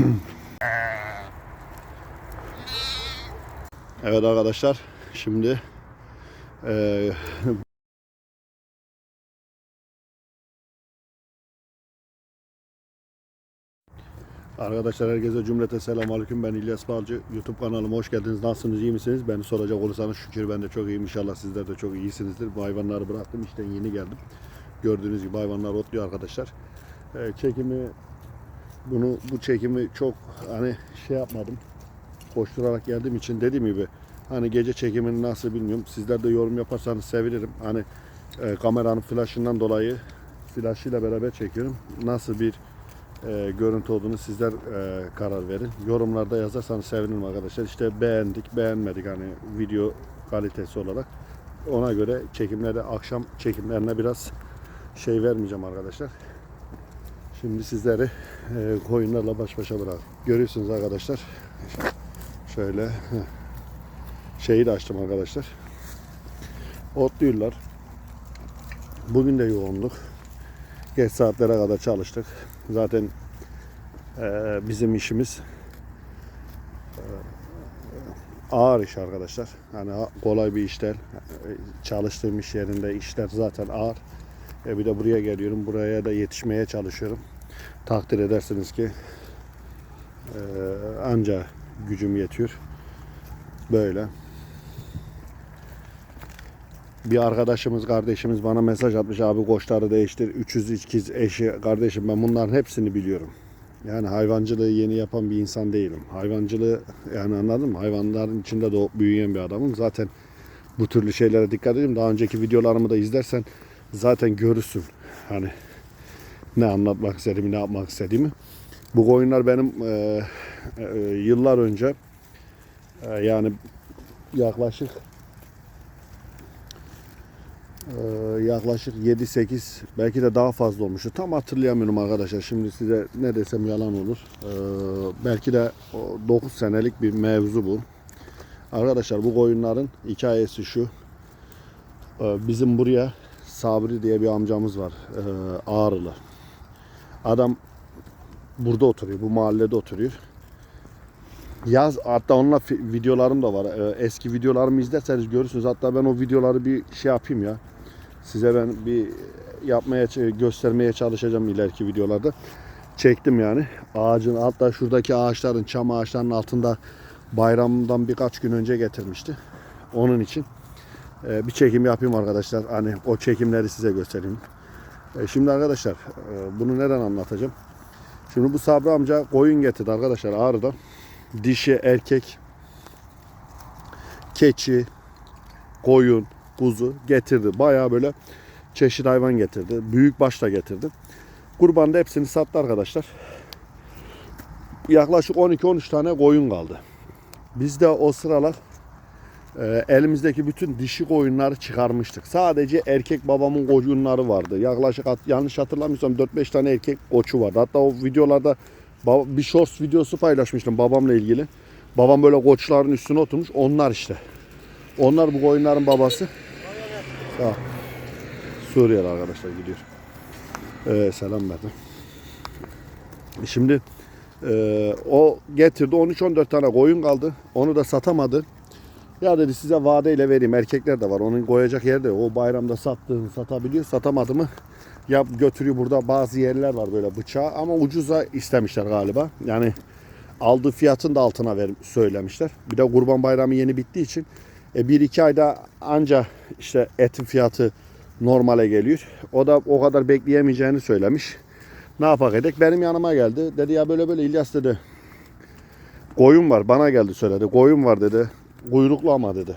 Evet arkadaşlar şimdi eee Arkadaşlar herkese cümlete selam aleyküm. Ben İlyas Balcı. YouTube kanalıma hoş geldiniz. Nasılsınız? İyi misiniz? Beni soracak olursanız şükür ben de çok iyiyim. İnşallah sizler de çok iyisinizdir. Bu hayvanları bıraktım işten yeni geldim. Gördüğünüz gibi hayvanlar otluyor arkadaşlar. Eee, çekimi bunu bu çekimi çok hani şey yapmadım koşturarak geldiğim için dediğim gibi hani gece çekimini nasıl bilmiyorum. Sizler de yorum yaparsanız sevinirim. Hani e, kameranın flaşından dolayı flaşıyla beraber çekiyorum. Nasıl bir e, görüntü olduğunu sizler e, karar verin. Yorumlarda yazarsanız sevinirim arkadaşlar. İşte beğendik, beğenmedik hani video kalitesi olarak. Ona göre çekimlerde akşam çekimlerine biraz şey vermeyeceğim arkadaşlar. Şimdi sizleri e, koyunlarla baş başa bırak. Görüyorsunuz arkadaşlar. Şöyle şeyi de açtım arkadaşlar. Otluyorlar. Bugün de yoğunluk. Geç saatlere kadar çalıştık. Zaten e, bizim işimiz e, ağır iş arkadaşlar. Yani kolay bir iş değil. Çalıştığım iş yerinde işler zaten ağır. E bir de buraya geliyorum. Buraya da yetişmeye çalışıyorum. Takdir edersiniz ki e, anca gücüm yetiyor. Böyle. Bir arkadaşımız, kardeşimiz bana mesaj atmış. Abi koçları değiştir. 300 ikiz eşi. Kardeşim ben bunların hepsini biliyorum. Yani hayvancılığı yeni yapan bir insan değilim. Hayvancılığı yani anladın mı? Hayvanların içinde doğup büyüyen bir adamım. Zaten bu türlü şeylere dikkat edeyim. Daha önceki videolarımı da izlersen zaten görürsün. Hani ne anlatmak istediğimi, ne yapmak istediğimi. Bu koyunlar benim e, e, yıllar önce e, yani yaklaşık e, yaklaşık 7-8 belki de daha fazla olmuştu. Tam hatırlayamıyorum arkadaşlar. Şimdi size ne desem yalan olur. E, belki de o 9 senelik bir mevzu bu. Arkadaşlar bu koyunların hikayesi şu. E, bizim buraya Sabri diye bir amcamız var. E, Ağrılı. Adam burada oturuyor. Bu mahallede oturuyor. Yaz hatta onunla videolarım da var. Ee, eski videolarımı izlerseniz görürsünüz. Hatta ben o videoları bir şey yapayım ya. Size ben bir yapmaya göstermeye çalışacağım ileriki videolarda. Çektim yani. Ağacın hatta şuradaki ağaçların çam ağaçlarının altında bayramdan birkaç gün önce getirmişti. Onun için e, bir çekim yapayım arkadaşlar. Hani o çekimleri size göstereyim. E, şimdi arkadaşlar e, bunu neden anlatacağım? Şimdi bu Sabri amca koyun getirdi arkadaşlar Ağrı'da. Dişi, erkek, keçi, koyun, kuzu getirdi. Bayağı böyle çeşit hayvan getirdi. Büyük baş da getirdi. Kurbanda hepsini sattı arkadaşlar. Yaklaşık 12-13 tane koyun kaldı. Biz de o sıralar e, elimizdeki bütün dişi koyunları çıkarmıştık. Sadece erkek babamın koyunları vardı. Yaklaşık yanlış hatırlamıyorsam 4-5 tane erkek koçu vardı. Hatta o videolarda bir shorts videosu paylaşmıştım babamla ilgili. Babam böyle koçların üstüne oturmuş. Onlar işte. Onlar bu koyunların babası. Suriyeli arkadaşlar gidiyor. Ee, selam verdim. Şimdi e, o getirdi 13-14 tane koyun kaldı. Onu da satamadı. Ya dedi size vadeyle vereyim. Erkekler de var. Onun koyacak yerde. O bayramda sattığını satabiliyor. Satamadı mı ya götürüyor burada bazı yerler var böyle bıçağı ama ucuza istemişler galiba. Yani aldığı fiyatın da altına ver, söylemişler. Bir de kurban bayramı yeni bittiği için e, bir iki ayda anca işte etin fiyatı normale geliyor. O da o kadar bekleyemeyeceğini söylemiş. Ne yapak edek? Benim yanıma geldi. Dedi ya böyle böyle İlyas dedi. Koyun var. Bana geldi söyledi. Koyun var dedi. Kuyruklu ama dedi.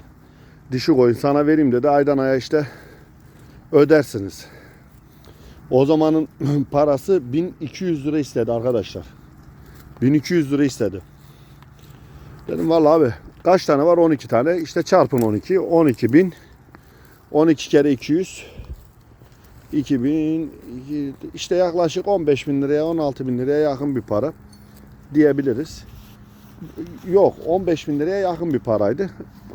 Dişi koyun sana vereyim dedi. Aydan aya işte ödersiniz. O zamanın parası 1200 lira istedi arkadaşlar. 1200 lira istedi. Dedim vallahi abi kaç tane var? 12 tane. İşte çarpın 12. 12 bin. 12 kere 200. 2000 işte yaklaşık 15 bin liraya 16 bin liraya yakın bir para diyebiliriz. Yok 15 bin liraya yakın bir paraydı.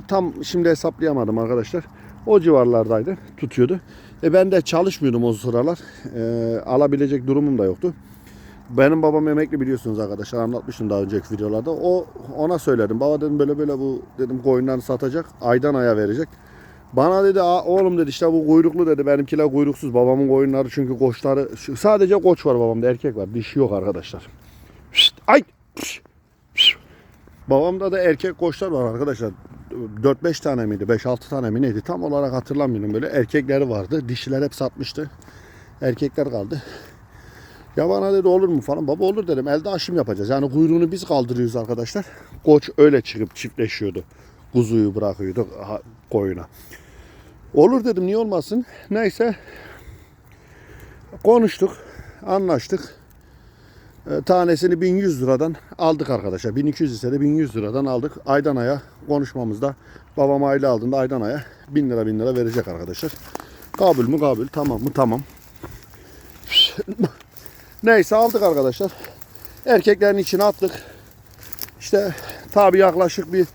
Tam şimdi hesaplayamadım arkadaşlar. O civarlardaydı tutuyordu. E ben de çalışmıyordum o sıralar. E, alabilecek durumum da yoktu. benim babam emekli biliyorsunuz arkadaşlar anlatmıştım daha önceki videolarda. O ona söyledim. Baba dedim böyle böyle bu dedim koyunlarını satacak. Aydan aya verecek. Bana dedi "Aa, oğlum dedi işte bu kuyruklu dedi. Benimkiler kuyruksuz. Babamın koyunları çünkü koçları sadece koç var babamda erkek var. Dişi yok arkadaşlar. Şşt, ay. Şşt. Babamda da erkek koçlar var arkadaşlar. 4-5 tane miydi? 5-6 tane mi neydi? Tam olarak hatırlamıyorum böyle. Erkekleri vardı. Dişiler hep satmıştı. Erkekler kaldı. Ya bana dedi olur mu falan. Baba olur dedim. Elde aşım yapacağız. Yani kuyruğunu biz kaldırıyoruz arkadaşlar. Koç öyle çıkıp çiftleşiyordu. Kuzuyu bırakıyordu koyuna. Olur dedim niye olmasın. Neyse. Konuştuk. Anlaştık. E, tanesini 1100 liradan aldık arkadaşlar. 1200 ise de 1100 liradan aldık. Aydan konuşmamızda babam aile aldığında aydan aya 1000 lira 1000 lira verecek arkadaşlar. Kabul mü kabul tamam mı tamam. Neyse aldık arkadaşlar. Erkeklerin içine attık. İşte tabi yaklaşık bir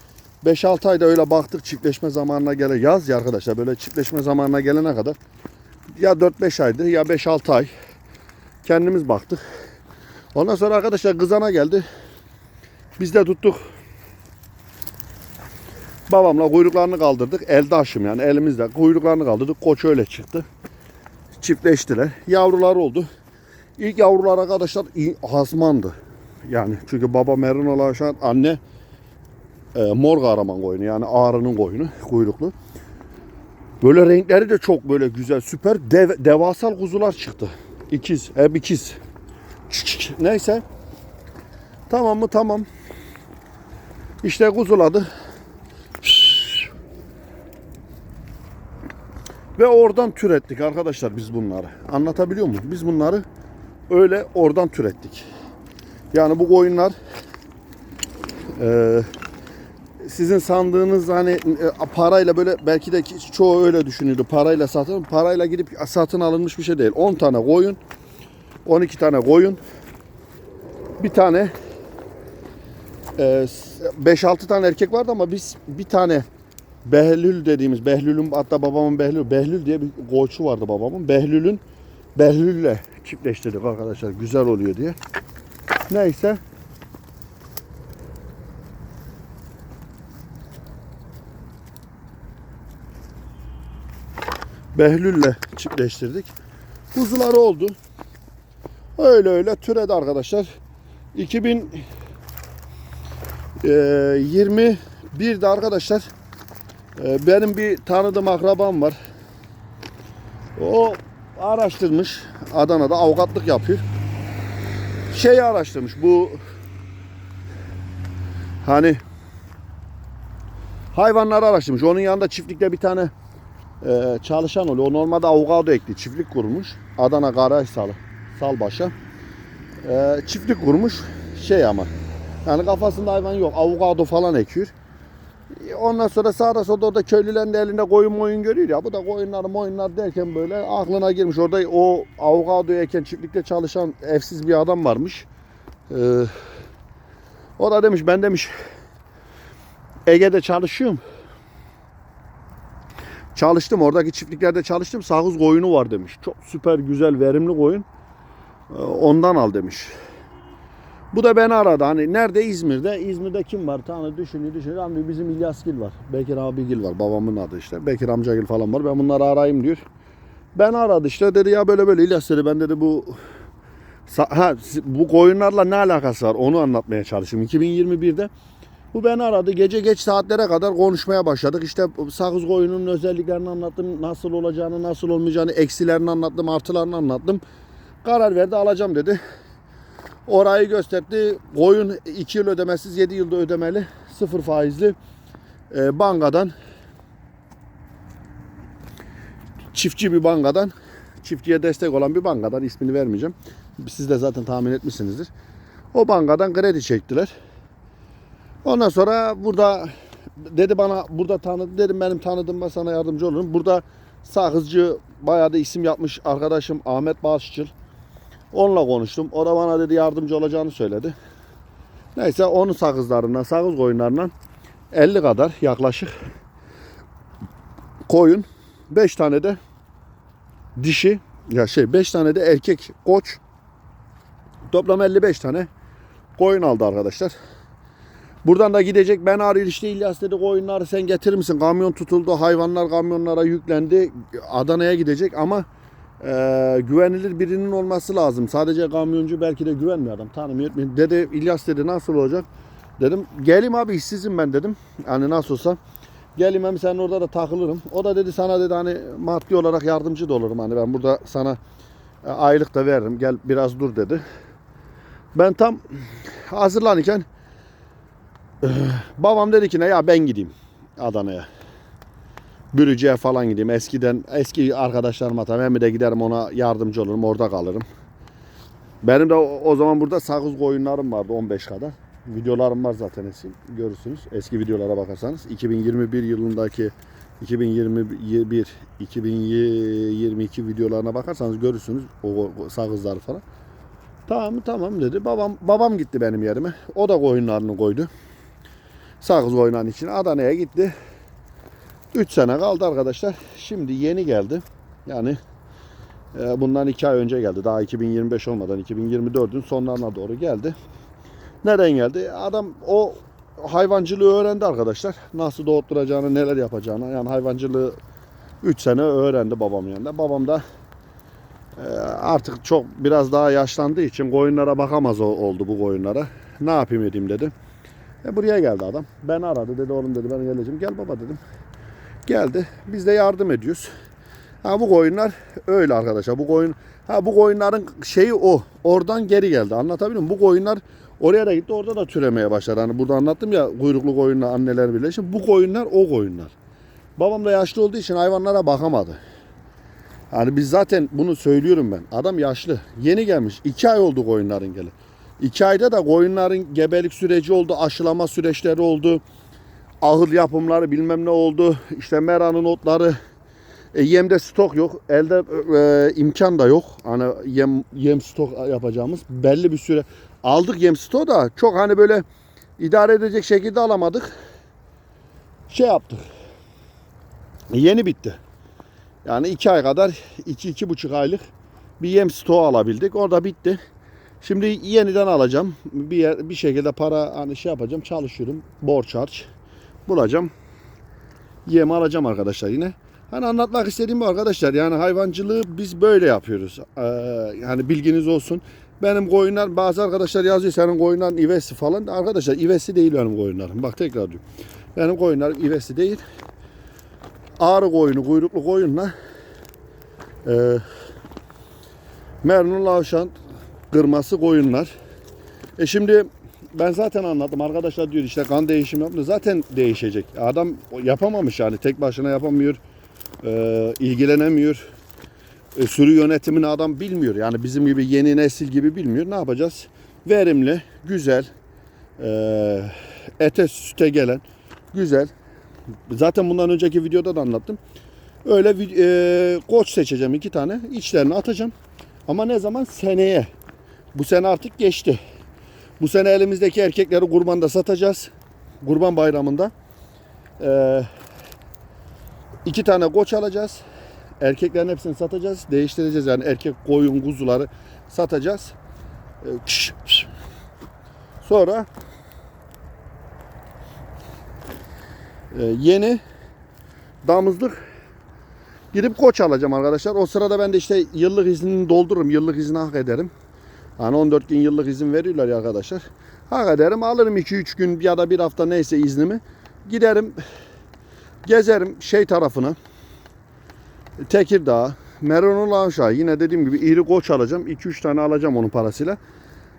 5-6 ayda öyle baktık çiftleşme zamanına gele yaz ya arkadaşlar böyle çiftleşme zamanına gelene kadar ya 4-5 aydı ya 5-6 ay kendimiz baktık. Ondan sonra arkadaşlar kızana geldi. Biz de tuttuk. Babamla kuyruklarını kaldırdık. Elde aşım yani elimizde kuyruklarını kaldırdık. Koç öyle çıktı. Çiftleştiler. Yavrular oldu. İlk yavrular arkadaşlar hasmandı. Yani çünkü baba merun ulaşan anne e, mor kahraman koyunu yani ağrının koyunu kuyruklu. Böyle renkleri de çok böyle güzel süper dev, devasal kuzular çıktı. İkiz hep ikiz. Neyse. Tamam mı? Tamam. İşte kuzuladı. Ve oradan türettik arkadaşlar biz bunları. Anlatabiliyor muyum? Biz bunları öyle oradan türettik. Yani bu koyunlar eee, sizin sandığınız hani e, parayla böyle belki de çoğu öyle düşünüyordu. Parayla satın. Parayla gidip satın alınmış bir şey değil. 10 tane koyun 12 tane koyun. Bir tane e, 5-6 tane erkek vardı ama biz bir tane Behlül dediğimiz Behlül'ün hatta babamın Behlül Behlül diye bir koçu vardı babamın. Behlül'ün Behlül'le çiftleştirdik arkadaşlar. Güzel oluyor diye. Neyse. Behlül'le çiftleştirdik. Kuzuları oldu. Öyle öyle türedi arkadaşlar. 2021'de arkadaşlar e, benim bir tanıdığım akrabam var. O araştırmış. Adana'da avukatlık yapıyor. Şeyi araştırmış. Bu hani hayvanları araştırmış. Onun yanında çiftlikte bir tane e, çalışan oluyor. O normalde avokado ekli. Çiftlik kurmuş. Adana Karahisarlı. Salbaş'a. E, çiftlik kurmuş. Şey ama. Yani kafasında hayvan yok. Avokado falan ekiyor. E, Ondan sonra sağda solda orada köylülerin de elinde koyun moyun görüyor ya. Bu da koyunlar moyunlar derken böyle aklına girmiş. Orada o avokado eken çiftlikte çalışan evsiz bir adam varmış. E, o da demiş ben demiş Ege'de çalışıyorum. Çalıştım oradaki çiftliklerde çalıştım. Sakız koyunu var demiş. Çok süper güzel verimli koyun. Ee, Ondan al demiş. Bu da beni aradı. Hani nerede İzmir'de? İzmir'de kim var? Tanrı düşünüyor düşünüyor. Hani bizim İlyasgil var. Bekir abigil var. Babamın adı işte. Bekir amcagil falan var. Ben bunları arayayım diyor. Ben aradı işte. Dedi ya böyle böyle İlyas dedi. Ben dedi bu ha, bu koyunlarla ne alakası var? Onu anlatmaya çalıştım. 2021'de bu beni aradı. Gece geç saatlere kadar konuşmaya başladık. İşte sakız koyunun özelliklerini anlattım. Nasıl olacağını, nasıl olmayacağını, eksilerini anlattım, artılarını anlattım. Karar verdi alacağım dedi. Orayı gösterdi. Koyun 2 yıl ödemesiz 7 yılda ödemeli. Sıfır faizli. Ee, bankadan çiftçi bir bankadan çiftçiye destek olan bir bankadan ismini vermeyeceğim. Siz de zaten tahmin etmişsinizdir. O bankadan kredi çektiler. Ondan sonra burada dedi bana burada tanıdı dedim benim tanıdığım sana yardımcı olurum. Burada sakızcı bayağı da isim yapmış arkadaşım Ahmet Bağışçıl. Onunla konuştum. O da bana dedi yardımcı olacağını söyledi. Neyse onun sakızlarından, sakız koyunlarından 50 kadar yaklaşık koyun. 5 tane de dişi ya şey 5 tane de erkek koç Toplam 55 tane koyun aldı arkadaşlar. Buradan da gidecek. Ben arıyor işte İlyas dedi koyunları sen getirir misin? Kamyon tutuldu. Hayvanlar kamyonlara yüklendi. Adana'ya gidecek ama e, güvenilir birinin olması lazım. Sadece kamyoncu belki de güvenmiyor adam. Tanımıyor. Dedi İlyas dedi nasıl olacak? Dedim gelim abi işsizim ben dedim. Hani nasıl olsa. Gelim hem sen orada da takılırım. O da dedi sana dedi hani maddi olarak yardımcı da olurum. Hani ben burada sana e, aylık da veririm. Gel biraz dur dedi. Ben tam hazırlanırken babam dedi ki ne ya ben gideyim Adana'ya. Bürücü'ye falan gideyim. Eskiden eski arkadaşlarıma tabii hem de giderim ona yardımcı olurum. Orada kalırım. Benim de o, zaman burada sakız koyunlarım vardı 15 kadar. Videolarım var zaten eski. Görürsünüz. Eski videolara bakarsanız. 2021 yılındaki 2021 2022 videolarına bakarsanız görürsünüz o, o sakızları falan. Tamam tamam dedi. Babam babam gitti benim yerime. O da koyunlarını koydu. Sakız koyunların içine Adana'ya gitti. 3 sene kaldı arkadaşlar. Şimdi yeni geldi. Yani e, bundan 2 ay önce geldi. Daha 2025 olmadan 2024'ün sonlarına doğru geldi. Neden geldi? Adam o hayvancılığı öğrendi arkadaşlar. Nasıl doğutturacağını, neler yapacağını. Yani hayvancılığı 3 sene öğrendi babam yanında. Babam da e, artık çok biraz daha yaşlandığı için koyunlara bakamaz oldu bu koyunlara. Ne yapayım edeyim dedi. E buraya geldi adam. Ben aradı dedi oğlum dedi ben geleceğim. Gel baba dedim. Geldi. Biz de yardım ediyoruz. Ha bu koyunlar öyle arkadaşlar. Bu koyun ha bu koyunların şeyi o. Oradan geri geldi. Anlatabiliyor muyum? Bu koyunlar oraya da gitti. Orada da türemeye başladı. Hani burada anlattım ya kuyruklu koyunla anneler birleşip bu koyunlar o koyunlar. Babam da yaşlı olduğu için hayvanlara bakamadı. Hani biz zaten bunu söylüyorum ben. Adam yaşlı. Yeni gelmiş. iki ay oldu koyunların geli. İki ayda da koyunların gebelik süreci oldu. Aşılama süreçleri oldu. Ahır yapımları bilmem ne oldu. İşte meranın otları. E, yemde stok yok. Elde e, imkan da yok. Hani yem yem stok yapacağımız belli bir süre aldık yem stoğu da çok hani böyle idare edecek şekilde alamadık. Şey yaptık. E, yeni bitti. Yani iki ay kadar, iki, iki buçuk aylık bir yem stoğu alabildik. Orada bitti. Şimdi yeniden alacağım. Bir yer, bir şekilde para hani şey yapacağım. Çalışıyorum. Borç harç. Bulacağım. Yem alacağım arkadaşlar yine. Hani anlatmak istediğim bu arkadaşlar. Yani hayvancılığı biz böyle yapıyoruz. Ee, yani bilginiz olsun. Benim koyunlar bazı arkadaşlar yazıyor senin koyunların ivesi falan. Arkadaşlar ivesi değil benim koyunlarım. Bak tekrar diyorum. Benim koyunlarım ivesi değil. Ağrı koyunu, kuyruklu koyunla e, Mernon Lavşan kırması koyunlar. E şimdi ben zaten anlattım. Arkadaşlar diyor işte kan değişimi yaptı. Zaten değişecek. Adam yapamamış yani. Tek başına yapamıyor. E, ilgilenemiyor. E, sürü yönetimini adam bilmiyor. Yani bizim gibi yeni nesil gibi bilmiyor. Ne yapacağız? Verimli, güzel, e, ete süte gelen, güzel. Zaten bundan önceki videoda da anlattım. Öyle e, koç seçeceğim iki tane. İçlerini atacağım. Ama ne zaman? Seneye. Bu sene artık geçti. Bu sene elimizdeki erkekleri kurbanda satacağız. Kurban bayramında. Ee, iki tane koç alacağız. Erkeklerin hepsini satacağız. Değiştireceğiz yani erkek koyun kuzuları satacağız. Ee. Sonra e, yeni damızlık gidip koç alacağım arkadaşlar. O sırada ben de işte yıllık iznini doldururum. Yıllık izni hak ederim. Hani 14 gün yıllık izin veriyorlar ya arkadaşlar. Hak ederim alırım 2-3 gün ya da bir hafta neyse iznimi. Giderim gezerim şey tarafına. Tekirdağ, Meronul aşağı yine dediğim gibi iri koç alacağım. 2-3 tane alacağım onun parasıyla.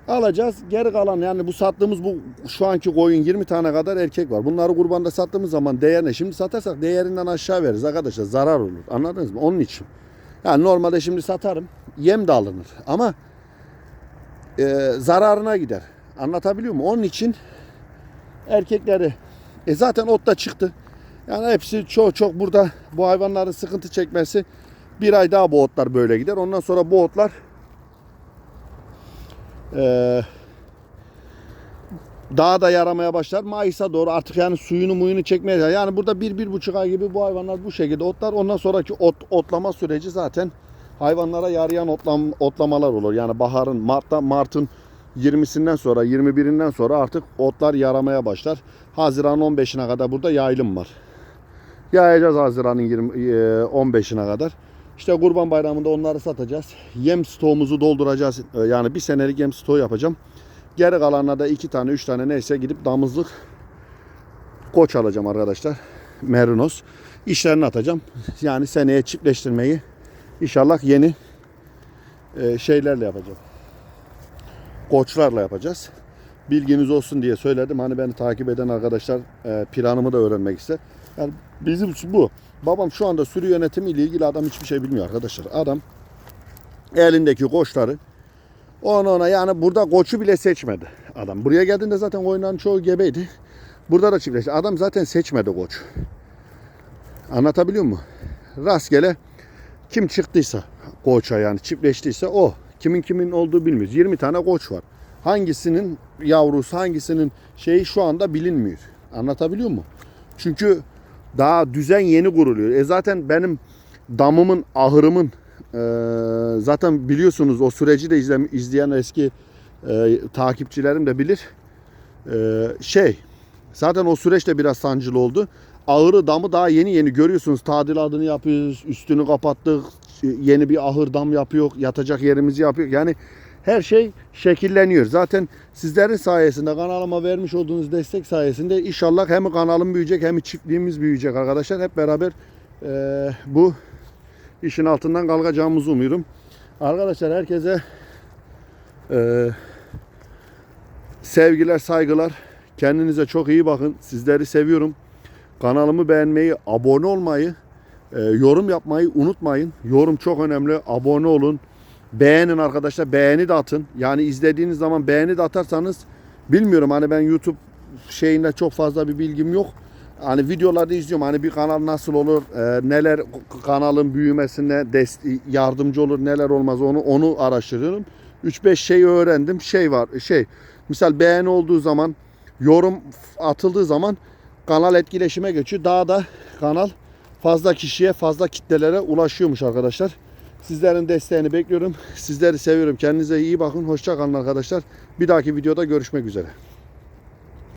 Alacağız. Geri kalan yani bu sattığımız bu şu anki koyun 20 tane kadar erkek var. Bunları kurbanda sattığımız zaman değerine şimdi satarsak değerinden aşağı veririz arkadaşlar. Zarar olur. Anladınız mı? Onun için. Yani normalde şimdi satarım. Yem de alınır. Ama e, zararına gider. Anlatabiliyor muyum? Onun için erkekleri e zaten ot da çıktı. Yani hepsi çok çok burada bu hayvanların sıkıntı çekmesi bir ay daha bu otlar böyle gider. Ondan sonra bu otlar e, daha da yaramaya başlar. Mayıs'a doğru artık yani suyunu muyunu çekmeye yani burada bir, bir buçuk ay gibi bu hayvanlar bu şekilde otlar. Ondan sonraki ot, otlama süreci zaten hayvanlara yarayan otlam, otlamalar olur. Yani baharın, Mart'ta, Mart'ın 20'sinden sonra 21'inden sonra artık otlar yaramaya başlar. Haziran 15'ine kadar burada yayılım var. Yayacağız Haziran'ın 20, e, 15'ine kadar. İşte Kurban Bayramı'nda onları satacağız. Yem stoğumuzu dolduracağız. E, Yani bir senelik yem stoğu yapacağım. Geri kalanına da iki tane, üç tane neyse gidip damızlık koç alacağım arkadaşlar. Merinos. İşlerini atacağım. Yani seneye çiftleştirmeyi inşallah yeni e, şeylerle yapacağım. Koçlarla yapacağız. Bilginiz olsun diye söyledim. Hani beni takip eden arkadaşlar e, planımı da öğrenmek ister. Yani bizim bu. Babam şu anda sürü yönetimi ile ilgili adam hiçbir şey bilmiyor arkadaşlar. Adam elindeki koçları ona ona yani burada koçu bile seçmedi adam. Buraya geldiğinde zaten koyunların çoğu gebeydi. Burada da çiftleşti. Adam zaten seçmedi koç. Anlatabiliyor muyum? Rastgele kim çıktıysa koça yani çiftleştiyse o. Kimin kimin olduğu bilmiyoruz. 20 tane koç var. Hangisinin yavrusu hangisinin şeyi şu anda bilinmiyor. Anlatabiliyor muyum? Çünkü daha düzen yeni kuruluyor. E zaten benim damımın, ahırımın e, zaten biliyorsunuz o süreci de izle, izleyen eski e, takipçilerim de bilir. E, şey zaten o süreçte biraz sancılı oldu. Ahırı damı daha yeni yeni görüyorsunuz. Tadilatını yapıyoruz. Üstünü kapattık. Yeni bir ahır dam yapıyor. Yatacak yerimizi yapıyor. Yani her şey şekilleniyor. Zaten sizlerin sayesinde kanalıma vermiş olduğunuz destek sayesinde inşallah hem kanalım büyüyecek hem çiftliğimiz büyüyecek arkadaşlar. Hep beraber eee, bu işin altından kalkacağımızı umuyorum. Arkadaşlar herkese eee, sevgiler, saygılar. Kendinize çok iyi bakın. Sizleri seviyorum. Kanalımı beğenmeyi, abone olmayı, e, yorum yapmayı unutmayın. Yorum çok önemli. Abone olun. Beğenin arkadaşlar. Beğeni de atın. Yani izlediğiniz zaman beğeni de atarsanız bilmiyorum hani ben YouTube şeyinde çok fazla bir bilgim yok. Hani videolarda izliyorum. Hani bir kanal nasıl olur, e, neler kanalın büyümesine yardımcı olur, neler olmaz onu onu araştırıyorum. 3-5 şey öğrendim. Şey var, şey. Misal beğeni olduğu zaman, yorum atıldığı zaman kanal etkileşime geçiyor. Daha da kanal fazla kişiye, fazla kitlelere ulaşıyormuş arkadaşlar. Sizlerin desteğini bekliyorum. Sizleri seviyorum. Kendinize iyi bakın. Hoşça kalın arkadaşlar. Bir dahaki videoda görüşmek üzere.